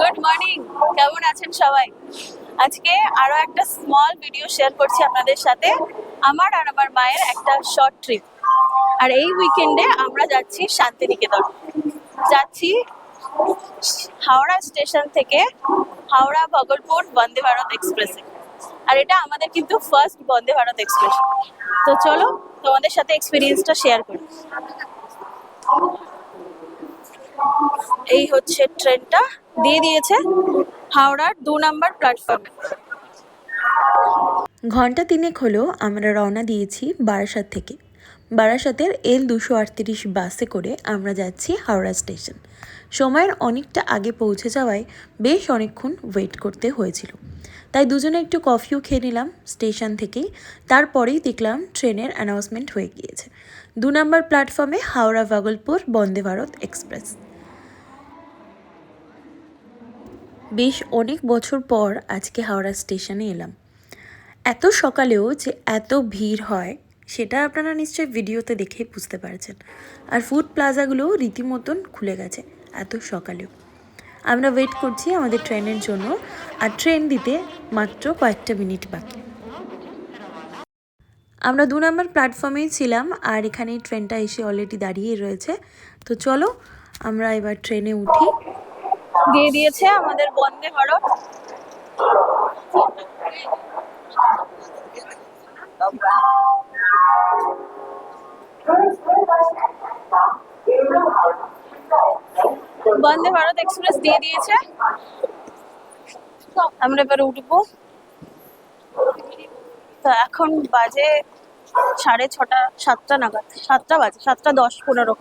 Good morning কেমন আছেন সবাই? আজকে আরও একটা স্মল ভিডিও শেয়ার করছি আপনাদের সাথে, আমার আর আমার মায়ের একটা শর্ট ট্রিপ আর এই উইকেন্ডে আমরা যাচ্ছি শান্তিনিকেতন। যাচ্ছি হাওড়া স্টেশন থেকে হাওড়া ভগলপুর বন্দে ভারত এক্সপ্রেসে আর এটা আমাদের কিন্তু ফার্স্ট বন্দে ভারত এক্সপ্রেস তো চলো তোমাদের সাথে এক্সপিরিয়েন্সটা শেয়ার করি। এই হচ্ছে ট্রেনটা। দিয়ে দিয়েছে হাওড়ার দু নম্বর প্ল্যাটফর্মে ঘণ্টা তিনেক হলো আমরা রওনা দিয়েছি বারাসাত থেকে। বারাসাতের এল দুশো আটত্রিশ বাসে করে আমরা যাচ্ছি হাওড়া স্টেশন। সময়ের অনেকটা আগে পৌঁছে যাওয়ায় বেশ অনেকক্ষণ ওয়েট করতে হয়েছিল। তাই দুজনে একটু কফিও খেয়ে নিলাম স্টেশন থেকেই। তারপরেই দেখলাম ট্রেনের অ্যানাউন্সমেন্ট হয়ে গিয়েছে। দু নম্বর প্ল্যাটফর্মে হাওড়া ভাগলপুর বন্দে ভারত এক্সপ্রেস। বেশ অনেক বছর পর আজকে হাওড়া স্টেশনে এলাম। এত সকালেও যে এত ভিড় হয়, সেটা আপনারা নিশ্চয়ই ভিডিওতে দেখেই বুঝতে পারছেন। আর ফুড প্লাজাগুলো রীতিমতন খুলে গেছে এত সকালেও। আমরা ওয়েট করছি আমাদের ট্রেনের জন্য, আর ট্রেন দিতে মাত্র কয়েকটা মিনিট বাকি। আমরা দু নম্বর প্ল্যাটফর্মেই ছিলাম, আর এখানে ট্রেনটা এসে অলরেডি দাঁড়িয়ে রয়েছে। তো চলো, আমরা এবার ট্রেনে উঠি। দিয়ে দিয়েছে আমাদের বন্দে ভারত। বন্দে ভারত এক্সপ্রেস দিয়ে দিয়েছে। আমরা এবার উঠবো। তো এখন বাজে সাড়ে ছটা, সাতটা নাগাদ, সাতটা বাজে, সাতটা দশ পনেরো।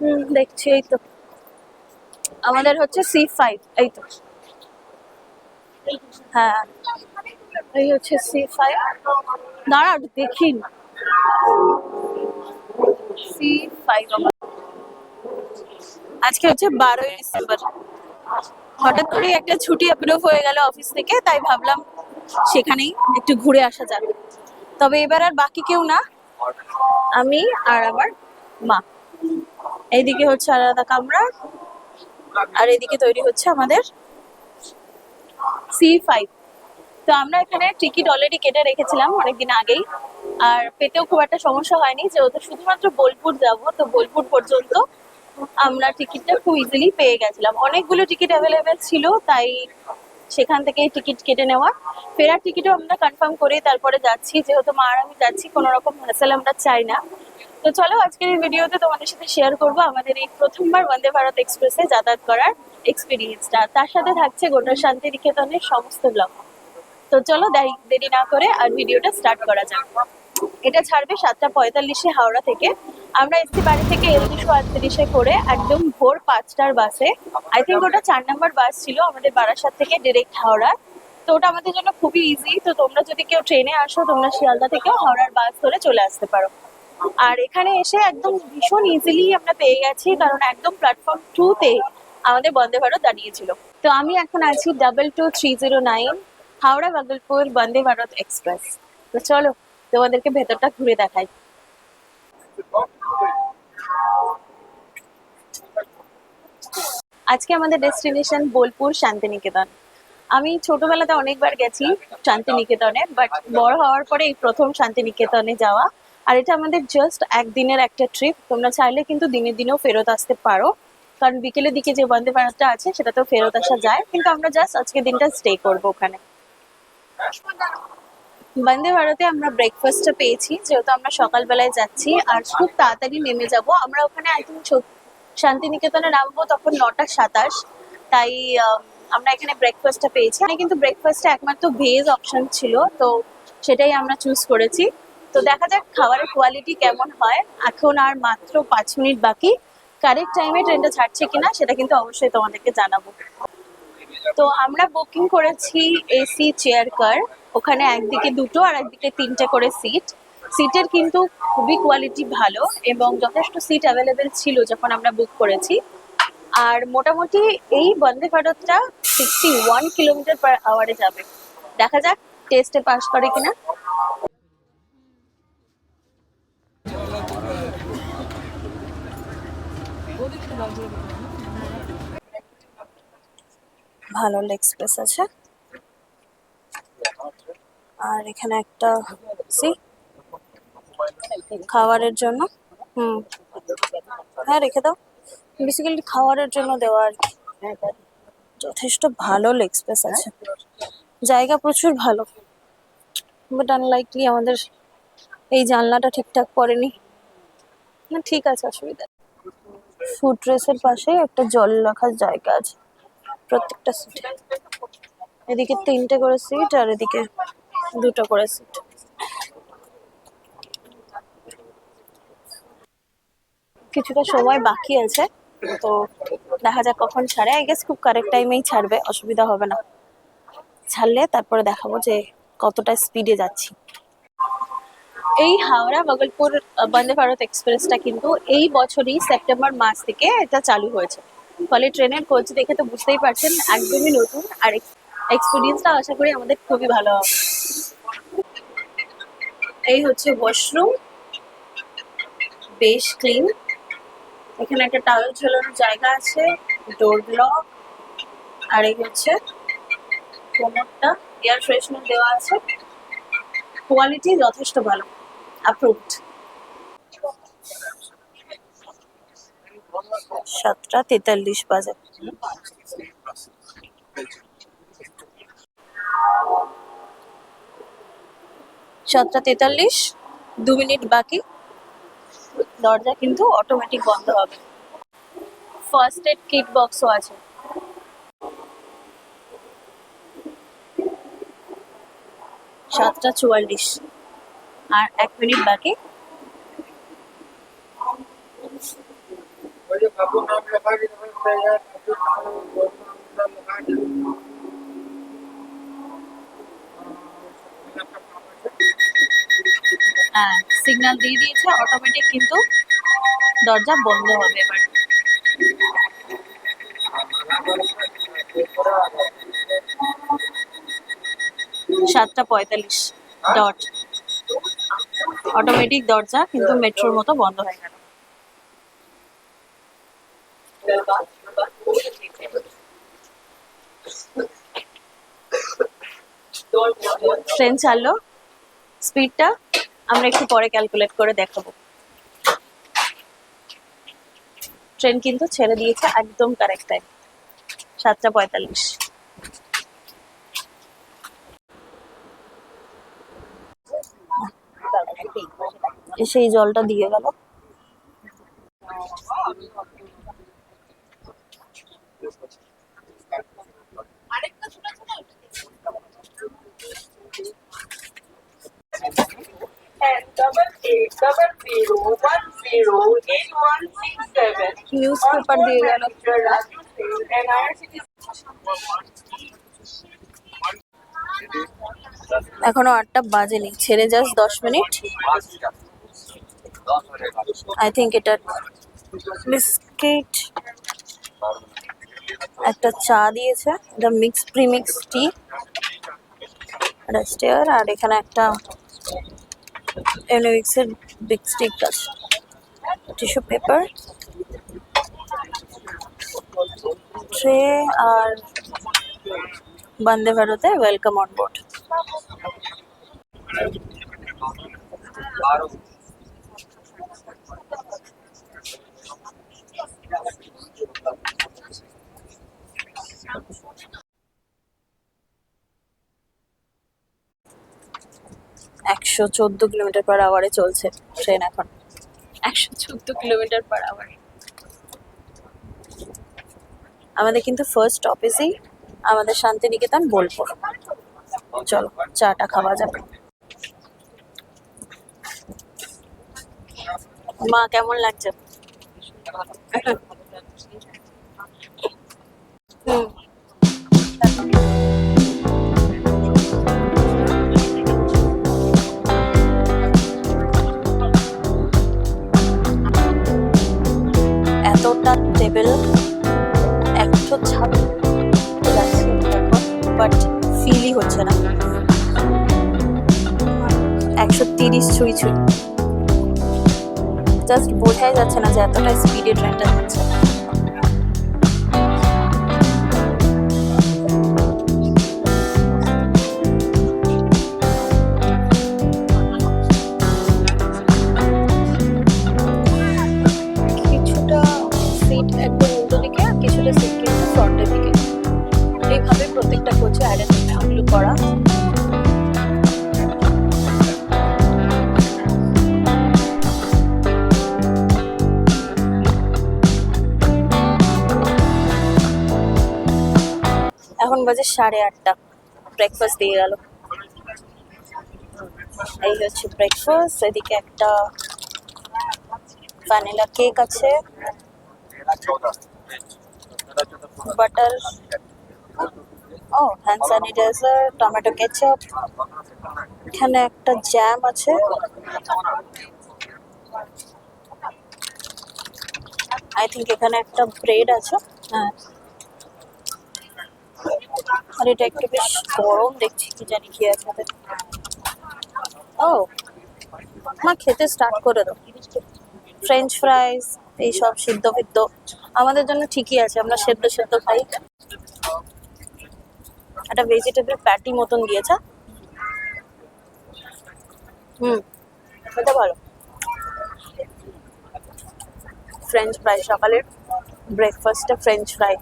হুম, দেখছি, এই তো। আমাদের হচ্ছে সি ফাইভ এই তো। হ্যাঁ এই হচ্ছে সি ফাইভ দাঁড়া দেখি। সি ফাইভ আজকে হচ্ছে বারোই ডিসেম্বর। হঠাৎ করে একটা ছুটি অ্যাপ্রুভ হয়ে গেল অফিস থেকে, তাই ভাবলাম সেখানেই একটু ঘুরে আসা যাবে তবে এবার আর বাকি কেউ না, আমি আর আমার মা। এইদিকে হচ্ছে আলাদা কামরা, আর এদিকে তৈরি হচ্ছে আমাদের সি ফাইভ তো আমরা এখানে টিকিট অলরেডি কেটে রেখেছিলাম অনেকদিন আগেই, আর পেতেও খুব একটা সমস্যা হয়নি, যেহেতু শুধুমাত্র বোলপুর যাব, তো বোলপুর পর্যন্ত আমরা টিকিটটা খুব ইজিলি পেয়ে গেছিলাম। অনেকগুলো টিকিট অ্যাভেলেবেল ছিল, তাই সেখান থেকে টিকিট কেটে নেওয়া। ফেরার টিকিটও আমরা কনফার্ম করে তারপরে যাচ্ছি। যেহেতু মা আর আমি যাচ্ছি, কোনো রকম হ্যাসেল আমরা চাই না। তো চলো, আজকের এই ভিডিওতে তোমাদের সাথে শেয়ার করব আমাদের এই প্রথমবার বন্দে ভারত এক্সপ্রেসে যাতায়াত করার এক্সপিরিয়েন্সটা তার সাথে থাকছে গোটা শান্তিনিকেতনের সমস্ত ব্লগ তো চলো, দেরি না করে আর ভিডিওটা স্টার্ট করা যাক। এটা ছাড়বে সাতটা পঁয়তাল্লিশে হাওড়া থেকে। আমরা এসছি বাড়ি থেকে এল দুশো আটত্রিশে করে একদম ভোর পাঁচটার বাসে। আই থিঙ্ক ওটা চার নাম্বার বাস ছিল আমাদের বারাসাত থেকে ডিরেক্ট হাওড়া তো ওটা আমাদের জন্য খুবই ইজি তো তোমরা যদি কেউ ট্রেনে আসো, তোমরা শিয়ালদা থেকেও হাওড়ার বাস ধরে চলে আসতে পারো। আর এখানে এসে একদম ভীষণ ইজিলি আমরা পেয়ে গেছি, কারণ একদম প্ল্যাটফর্ম টু তে আমাদের বন্দে ভারত দাঁড়িয়েছিল। তো আমি এখন আছি double two three zero nine Howrah Bhagalpur Vande Bharat express. তো চলো তোমাদেরকে ভেতরটা ঘুরে দেখাই। আজকে আমাদের ডেস্টিনেশন বোলপুর শান্তিনিকেতন। আমি ছোটবেলাতে অনেকবার গেছি শান্তিনিকেতনে বাট বড় হওয়ার পরে এই প্রথম শান্তিনিকেতনে যাওয়া। আর এটা আমাদের জাস্ট একদিনের একটা ট্রিপ তোমরা চাইলে কিন্তু দিনের দিনেও ফেরত আসতে পারো। কারণ বিকেলের দিকে যে বন্দে ভারতটা আছে, সেটাতেও ফেরত আসা যায়। কিন্তু আমরা জাস্ট আজকে দিনটা স্টে করব ওখানে। বন্দে ভারতে আমরা ব্রেকফাস্টটা পেয়েছি, যেহেতু আমরা সকালবেলায় যাচ্ছি, আর খুব তাড়াতাড়ি নেমে যাব। আমরা ওখানে আই শান্তিনিকেতনে নামবো তখন নটা সাতাশ। তাই আমরা এখানে ব্রেকফাস্টটা পেয়েছি। এখানে কিন্তু ব্রেকফাস্টে একমাত্র ভেজ অপশন ছিল, তো সেটাই আমরা চুজ করেছি। তো দেখা যাক খাবারের কোয়ালিটি কেমন হয়। এখন আর মাত্র পাঁচ মিনিট বাকি। কারেক্ট টাইমে ট্রেনটা ছাড়ছে কিনা, সেটা কিন্তু অবশ্যই তোমাদেরকে জানাব। তো আমরা বুকিং করেছি এসি চেয়ার কার ওখানে একদিকে দুটো আর একদিকে তিনটে করে সিট সিটের কিন্তু খুবই কোয়ালিটি ভালো এবং যথেষ্ট সিট অ্যাভেলেবেল ছিল যখন আমরা বুক করেছি। আর মোটামুটি এই বন্দে ভারতটা সিক্সটি ওয়ান কিলোমিটার পার আওয়ারে যাবে। দেখা যাক টেস্টে পাস করে কিনা। ভালো লেগ স্পেস আছে। আর এখানে একটা, সি? খাবারের জন্য। হুম। হ্যাঁ রেখে দাও। বেসিক্যালি খাবারের জন্য দেওয়া আর কি। যথেষ্ট ভালো লেগ স্পেস আছে। জায়গা প্রচুর ভালো। বাট আনলাইকলি আমাদের এই জানলাটা ঠিকঠাক পড়েনি। না, ঠিক আছে, অসুবিধা ফুড রেসের পাশে একটা জল রাখার জায়গা আছে। প্রত্যেকটা সিটে এদিকে তিনটে করে সিট আর এদিকে দুটো করে সিট কিছুটা সময় বাকি আছে, তো দেখা যাক কখন ছাড়ে। আই গেস খুব কারেক্ট টাইমেই ছাড়বে, অসুবিধা হবে না। ছাড়লে তারপরে দেখাবো যে কতটা স্পিডে যাচ্ছি। এই হাওড়া বগলপুর বন্দে ভারত এক্সপ্রেসটা কিন্তু এই বছরই সেপ্টেম্বর মাস থেকে এটা চালু হয়েছে। ফলে ট্রেনের কোচ দেখে তো বুঝতেই পারছেন, একদমই নতুন। আর এক্সপিরিয়েন্সটা আশা করি আমাদের খুবই ভালো হবে। এই হচ্ছে ওয়াশরুম বেশ ক্লিন এখানে একটা টাওয়েল ঝোলানোর জায়গা আছে ডোর লক আর এই হচ্ছে কোমরটা এয়ার ফ্রেশনার দেওয়া আছে। কোয়ালিটি যথেষ্ট ভালো। অ্যাপ্রুভড সাতটা তেতাল্লিশ বাজে। সাতটা তেতাল্লিশ, দু মিনিট বাকি। দরজা কিন্তু অটোমেটিক বন্ধ হবে। ফার্স্ট এড কিট বক্সও আছে। সাতটা চুয়াল্লিশ। আর এক মিনিট বাকি। সিগন্যাল দিয়ে দিয়েছে অটোমেটিক কিন্তু দরজা বন্ধ হবে এবার। সাতটা পঁয়তাল্লিশ ডট অটোমেটিক দরজা কিন্তু মেট্রোর মতো বন্ধ হয়ে গেল। ট্রেন চাললো। স্পিডটা আমরা একটু পরে ক্যালকুলেট করে দেখাবো। ট্রেন কিন্তু ছেড়ে দিয়েছে একদম কারেক্ট টাইম সাতটা পঁয়তাল্লিশ। এসে এই জলটা দিয়ে গেল। নিউজ পেপার দিয়ে. এখনও আটটা বাজেনি ছেড়ে জাস্ট দশ মিনিট আই থিঙ্ক এটা বিস্কিট, একটা চা দিয়েছে, এটা মিক্স প্রিমিক্স টি একটা স্টেয়ার আর এখানে একটা এমনিক্সের বিগ স্টিক আছে টিস্যু পেপার ট্রে আর বন্দে ভারতে ওয়েলকাম অন বোর্ড একশো চোদ্দ কিলোমিটার পার আওয়ারে চলছে ট্রেন এখন। একশো চোদ্দ কিলোমিটার পার আওয়ার আমাদের কিন্তু ফার্স্ট অফিসেই আমাদের শান্তিনিকেতন, বোলপুর। চলো, চাটা খাওয়া যাবে মা, কেমন লাগছে? ছুঁই ছুঁই জাস্ট বোঝাই যাচ্ছে না যে এতটা স্পিডে ট্রেনটা যাচ্ছে বাজে সাড়ে আটটা। ব্রেকফাস্ট দিয়ে গেল। এই হচ্ছে ব্রেকফাস্ট এদিকে একটা ভ্যানিলা কেক আছে। বাটার ও হ্যান্ড স্যানিটাইজার টমেটো কেচাপ এখানে একটা জ্যাম আছে। আই থিঙ্ক এখানে একটা ব্রেড আছে। হ্যাঁ। আর এটা একটু বেশ গরম, দেখছি কি জানি কি আছে। ও মা খেতে স্টার্ট করে দাও। ফ্রেঞ্চ ফ্রাইস এইসব সিদ্ধ ফিদ্ধ, আমাদের জন্য ঠিকই আছে, আমরা সেদ্ধ সেদ্ধ খাই। একটা ভেজিটেবল প্যাটি মতন দিয়েছে। হুম এটা ভালো। ফ্রেঞ্চ ফ্রাই সকালের ব্রেকফাস্টে ফ্রেঞ্চ ফ্রাই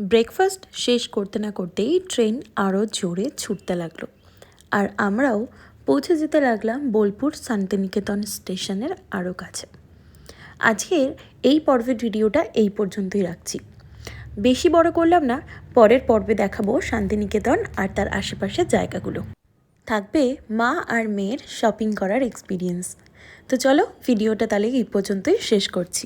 ব্রেকফাস্ট শেষ করতে না করতেই ট্রেন আরও জোরে ছুটতে লাগল। আর আমরাও পৌঁছে যেতে লাগলাম বোলপুর শান্তিনিকেতন স্টেশনের আরও কাছে। আজকের এই পর্বের ভিডিওটা এই পর্যন্তই রাখছি। বেশি বড় করলাম না, পরের পর্বে দেখাবো শান্তিনিকেতন আর তার আশেপাশের জায়গাগুলো। থাকবে মা আর মেয়ের শপিং করার এক্সপিরিয়েন্স তো চলো, ভিডিওটা তাহলে এই পর্যন্তই শেষ করছি।